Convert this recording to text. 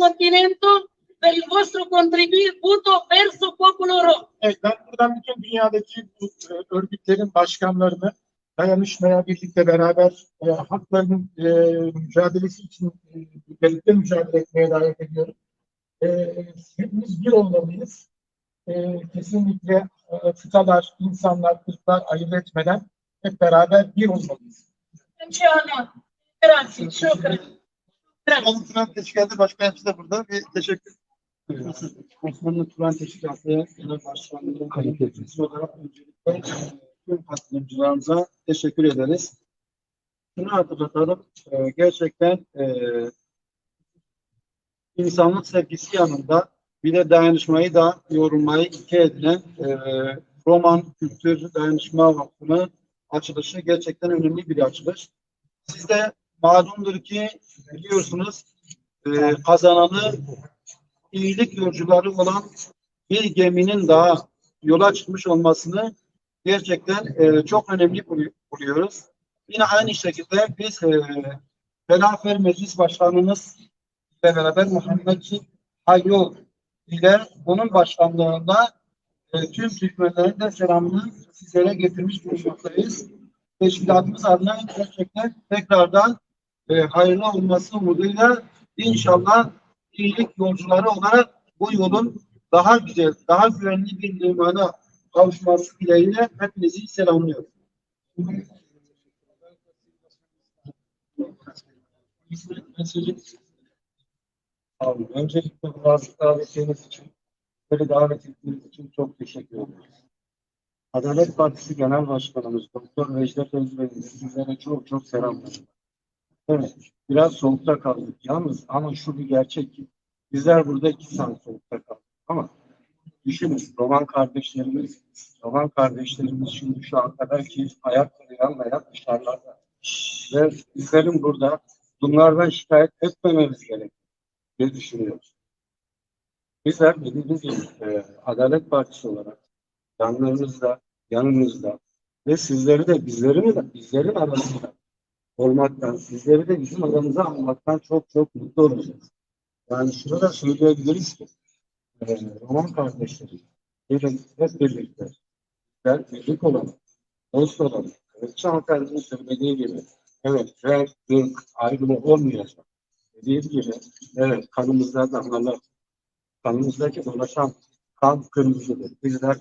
continente del vostro contributo verso popolo Rom. Evet, ben buradan bütün dünyadaki bu e, örgütlerin başkanlarını dayanışmaya birlikte beraber e, haklarının e, mücadelesi için e, birlikte mücadele etmeye davet ediyorum. E, hepimiz bir olmalıyız. E, kesinlikle e, kıtalar, insanlar, ırklar ayırt etmeden hep beraber bir olmalıyız. İnşallah. Osmanlı Turan Teşkilatı Başkanımız da burada. Bir teşekkür Osmanlı Turan Teşkilatı Genel Başkanlığı Komitesi olarak öncelikle e, tüm katılımcılarımıza teşekkür ederiz. Şunu hatırlatalım. e, Gerçekten e, insanlık sevgisi yanında bir de dayanışmayı da yorulmayı iki edinen e, Roman Kültür Dayanışma Vakfı'nın açılışı gerçekten önemli bir açılış. Siz de malumdur ki biliyorsunuz e, kazananı iyilik yolcuları olan bir geminin daha yola çıkmış olmasını gerçekten e, çok önemli bulu- buluyoruz. Yine aynı şekilde biz e, Felafer Meclis Başkanımız ile beraber Muhammed Hayyol ile onun başkanlığında e, tüm Türkmenlerin de selamını sizlere getirmiş bulunmaktayız. Teşkilatımız adına gerçekten tekrardan e, hayırlı olması umuduyla inşallah iyilik yolcuları olarak bu yolun daha güzel, daha güvenli bir limana kavuşması dileğiyle hepinizi selamlıyorum. Abi, öncelikle bu davetiniz için, böyle davet ettiğiniz için çok teşekkür ederim. Adalet Partisi Genel Başkanımız Doktor Necdet Özbey'in sizlere çok çok selamlar. Evet, biraz soğukta kaldık. Yalnız ama şu bir gerçek ki bizler burada iki saat soğukta kaldık. Ama düşünün Roman kardeşlerimiz, Roman kardeşlerimiz şimdi şu an kadar ki ayakları yanmayan dışarılarda. Ve bizlerin burada bunlardan şikayet etmememiz gerekiyor diye düşünüyoruz. Bizler dediğimiz gibi e, Adalet Partisi olarak yanlarınızda, yanınızda ve sizleri de bizlerin de bizlerin arasında olmaktan, sizleri de bizim aramıza almaktan çok çok mutlu olacağız. Yani şunu da söyleyebiliriz ki e, Roman kardeşleri gelin hep birlikte bizler birlik olalım, dost olalım. Evet, hanımefendinin söylediği gibi evet, renk, ırk ayrımı olmayacak. Dediğim gibi evet kanımızda damlalar, kanımızdaki dolaşan kan kırmızıdır. Bizler